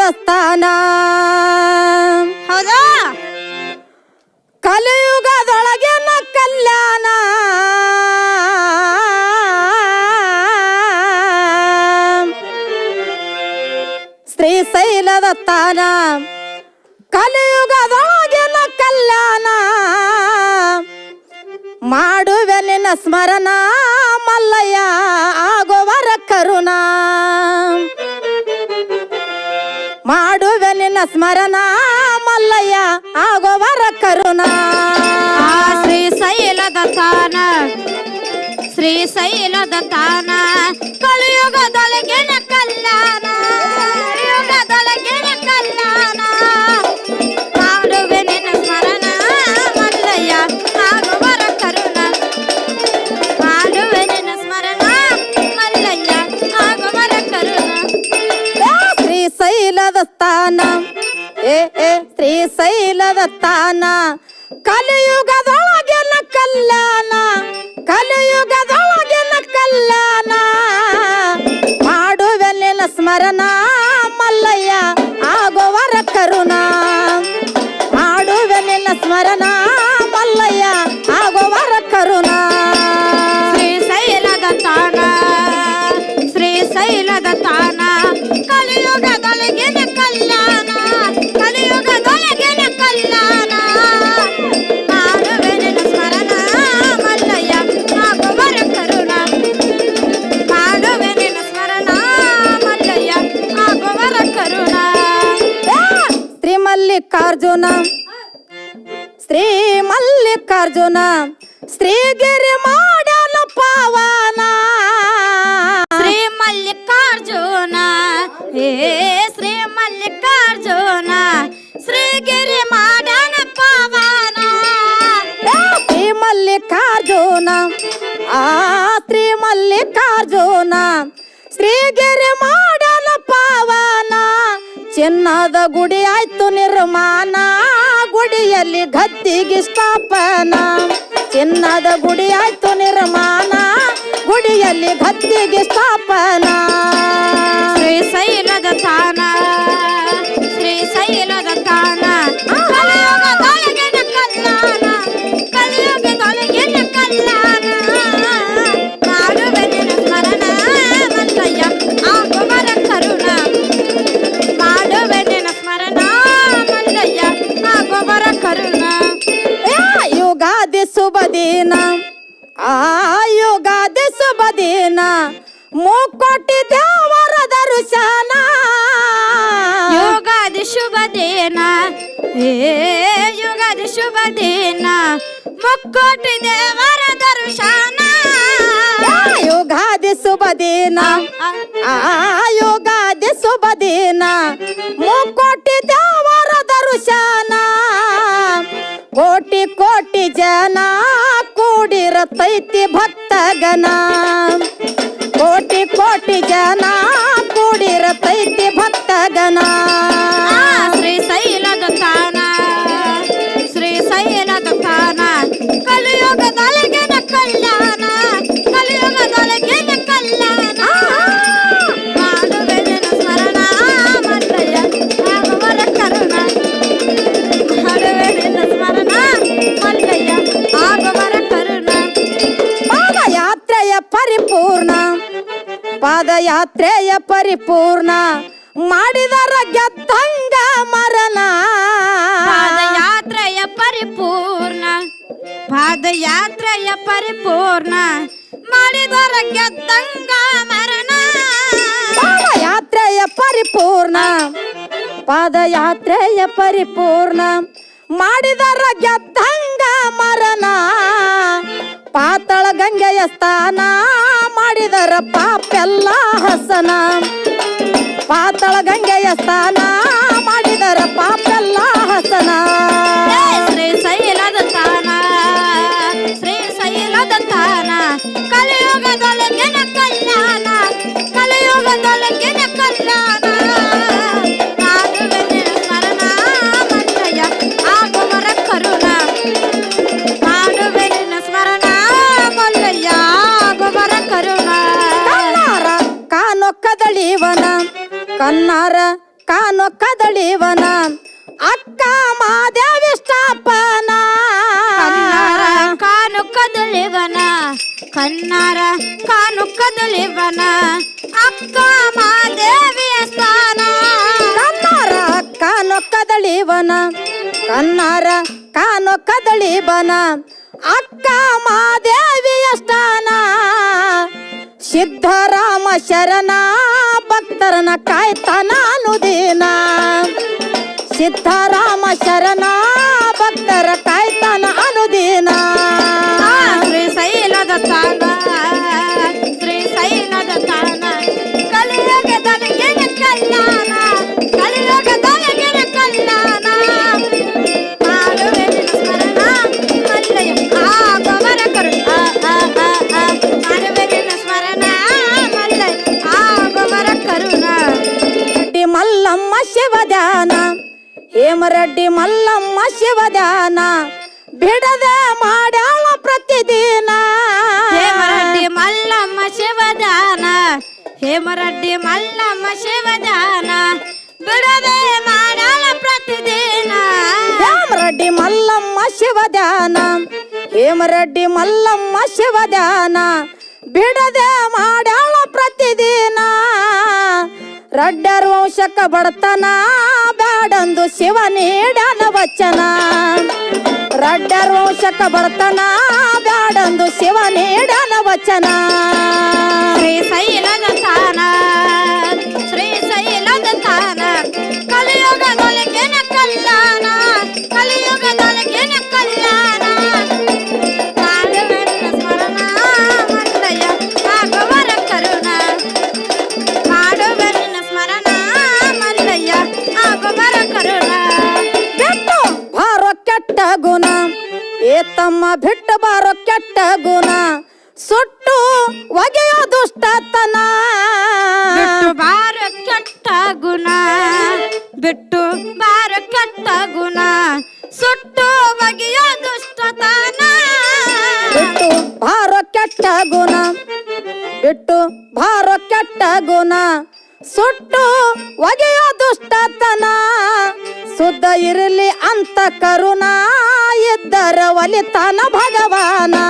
ಸ್ಥಾನ ಹೌದಾ? ಕಲಿಯುಗದೊಳಗಿನ ಕಲ್ಯಾಣ ಶ್ರೀಶೈಲದ ದತ್ತಾನ ಕಲಿಯುಗದೊಳಗಿನ ಕಲ್ಯಾಣ ಮಾಡುವೆ ನಿನ್ನ ಸ್ಮರಣ ಮಲ್ಲಯ್ಯ. ಮಾಡುವೆ ನಿನ್ನ ಸ್ಮರಣ ಮಲ್ಲಯ್ಯ ಆಗೋವರ ಕರುಣ. ಆ ಶ್ರೀಶೈಲದ ತಾನ ಶ್ರೀ ಶೈಲದ ತಾನ ಶ್ರೀ ಮಲ್ಲಿಕಾರ್ಜುನ ಶ್ರೀಗಿರಿ ಮಾಡಲು ಪಾವನ. ಶ್ರೀ ಮಲ್ಲಿಕಾರ್ಜುನ ಹೇ ಶ್ರೀ ಮಲ್ಲಿಕಾರ್ಜುನ ಶ್ರೀಗಿರಿ ಮಾಡನ ಪಾವನ. ಶ್ರೀ ಮಲ್ಲಿಕಾರ್ಜುನ ಆ ಶ್ರೀ ಮಲ್ಲಿಕಾರ್ಜುನ ಶ್ರೀಗಿರಿ ಮಾಡಲು ಪಾವನ. ಚಿನ್ನದ ಗುಡಿ ಆಯ್ತು ನಿರ್ಮಾಣ. ಗುಡಿಯಲ್ಲಿ ಗದ್ದಿಗೆ ಸ್ಥಾಪನ. ಚಿನ್ನದ ಗುಡಿಯಾಯ್ತು ನಿರ್ಮಾಣ. ಗುಡಿಯಲ್ಲಿ ಗದ್ದಿಗೆ ಸ್ಥಾಪನ. ಶುಭ ದಿನ ಆ ಯುಗಾದಿ ಶುಭ ದಿನ ಮುಕ್ಕೋಟಿ ದೇವರ ದರ್ಶನ. ಯುಗಾದಿ ಶುಭ ದಿನ ಹೇ ಯುಗಾದಿ ಶುಭ ದಿನ ಮುಕ್ಕೋಟಿ ದೇವರ ದರ್ಶನ. ಯುಗಾದಿ ಶುಭ ದಿನ ಆ. ಯುಗಾದಿ ಶುಭ ದಿನ ಮುಕ್ಕೋಟಿ ದೇವರ ದರ್ಶನ. ಕೋಟಿ ಕೋಟಿ ಜನ ಕೂಡಿರತೈತಿ ಭಕ್ತಗನ ಕೋಟಿ ಕೋಟಿ ಜನ ಪಾದಯಾತ್ರೆಯ ಪರಿಪೂರ್ಣ ಮಾಡಿದರ ಗೆದ್ದಂಗ ಮರಣ. ಪಾದಯಾತ್ರೆಯ ಪರಿಪೂರ್ಣ ಪಾದಯಾತ್ರೆಯ ಪರಿಪೂರ್ಣ ಮಾಡಿದರ ಗೆದ್ದಂಗ ಮರಣ. ಪಾದಯಾತ್ರೆಯ ಪರಿಪೂರ್ಣ ಪಾದಯಾತ್ರೆಯ ಪರಿಪೂರ್ಣ ಮಾಡಿದರ ಗೆದ್ದಂಗ ಮರಣ. ಪಾತಳ ಗಂಗೆಯ ಸ್ಥಾನ. ಮಾಡಿದರ ಪಾಪೆಲ್ಲ ಹಸನ. ಪಾತಳ ಗಂಗೆಯ ಸ್ಥಾನ ಮಾಡಿದರ ಪಾಪೆಲ್ಲ ಹಸನ. ಕನ್ನಾರ ಕಾನು ಕದಲಿವನ ಅಕ್ಕ ಮಾದೇವಿಯ ಸ್ಥಾನ. ಕನ್ನಾರ ಕಾನು ಕದಳಿವನ ಕನ್ನಾರ ಕಾನು ಕದಳಿವನ ಅಕ್ಕ ಮಾದೇವಿಯ ಸ್ಥಾನ. ಸಿದ್ಧರಾಮ ಶರಣ ಭಕ್ತರನ ಕಾಯ್ತಾನ ಅನುದಿನ ಸಿದ್ಧರಾಮ ಶರಣ ಹೇಮರೆಡ್ಡಿ ಮಲ್ಲಮ್ಮ ಶಿವಧ್ಯಾನ ಬಿಡದೆ ಮಾಡ್ಯಾಳ ಪ್ರತಿದಿನ. ಹೇಮರಡ್ಡಿ ಮಲ್ಲಮ್ಮ ಶಿವದಾನ ಹೇಮರಡ್ಡಿ ಮಲ್ಲಮ್ಮ ಶಿವದಾನ ಬಿಡದೆ ಮಾಡಲ ಪ್ರತಿದಿನ. ಹೇಮರೆಡ್ಡಿ ಮಲ್ಲಮ್ಮ ಶಿವಧ್ಯಾನ ಹೇಮರೆಡ್ಡಿ ಮಲ್ಲಮ್ಮ ಶಿವಧ್ಯಾನ ಬಿಡದೆ ಮಾಡ್ಯಾಳ ಪ್ರತಿದಿನ. ರಡ್ಡರ್ ವಂಶಕ್ಕ ಬಡತನ, ಬ್ಯಾಡಂದು ಶಿವ ನೀಡನ ವಚನ. ರಡ್ಡರ್ ವಂಶಕ್ಕ ಬಡತನ, ಬ್ಯಾಡಂದು ಶಿವ ನೀಡನ ವಚನ. ಶ್ರೀ ತಮ್ಮ ಬಿಟ್ಟು ಬಾರೋ ಕೆಟ್ಟ ಗುಣ ಸುಟ್ಟು ಒಗೆಯೋ ದುಷ್ಟತನ. ಬಿಟ್ಟು ಬಾರೋ ಕೆಟ್ಟ ಗುಣ ಬಿಟ್ಟು ಬಾರೋ ಕೆಟ್ಟ ಗುಣ ಸುಟ್ಟು ಒಗೆಯೋ ದುಷ್ಟತನ. ಬಿಟ್ಟು ಬಾರೋ ಕೆಟ್ಟ ಗುಣ ಬಿಟ್ಟು ಬಾರೋ ಕೆಟ್ಟ ಗುಣ ಸುಟ್ಟು ಒಗೆಯೋ ದುಷ್ಟತನ. ಸುದ್ದ ಇರಲಿ ಅಂತ ಕರುಣ बोले ताना भगवान.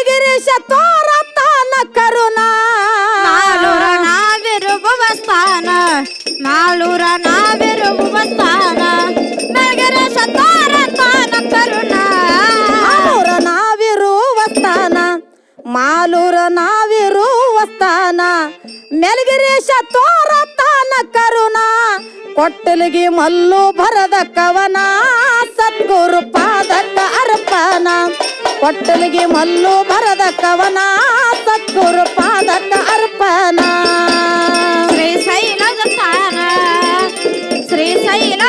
ಮೆಲಗಿರೀಶ ತೋರತಾನ ಕರುಣ. ನಾಳೂರ ನಾವಿರುವ ಸ್ಥಾನ. ನಾಳೂರ ನಾವಿರುವ ಸ್ಥಾನ. ಗಿರಿಶ ಸತಾರ ತಾನ ಕರುಣ. ಮಾಲೂರ ನಾವಿರುವ ಸ್ಥಾನ. ಮಾಲೂರ ನಾವಿರುವ ಸ್ಥಾನ. ಮೆಲಗಿರೀಶ ತೋರತಾನ ಕರುಣ. ಕೊಟ್ಟಲಿಗೆ ಮಲ್ಲು ಭರದ ಕವನ. ಸದ್ಗುರು ಪಾದಕ್ಕ ಪಟ್ಟಲಿಗೆ ಮಲ್ಲು ಬರದ ಕವನ ಸದ್ಗುರು ಪಾದಕ ಅರ್ಪಣ. ಶ್ರೀ ಶೈಲ ಶ್ರೀ ಶೈಲ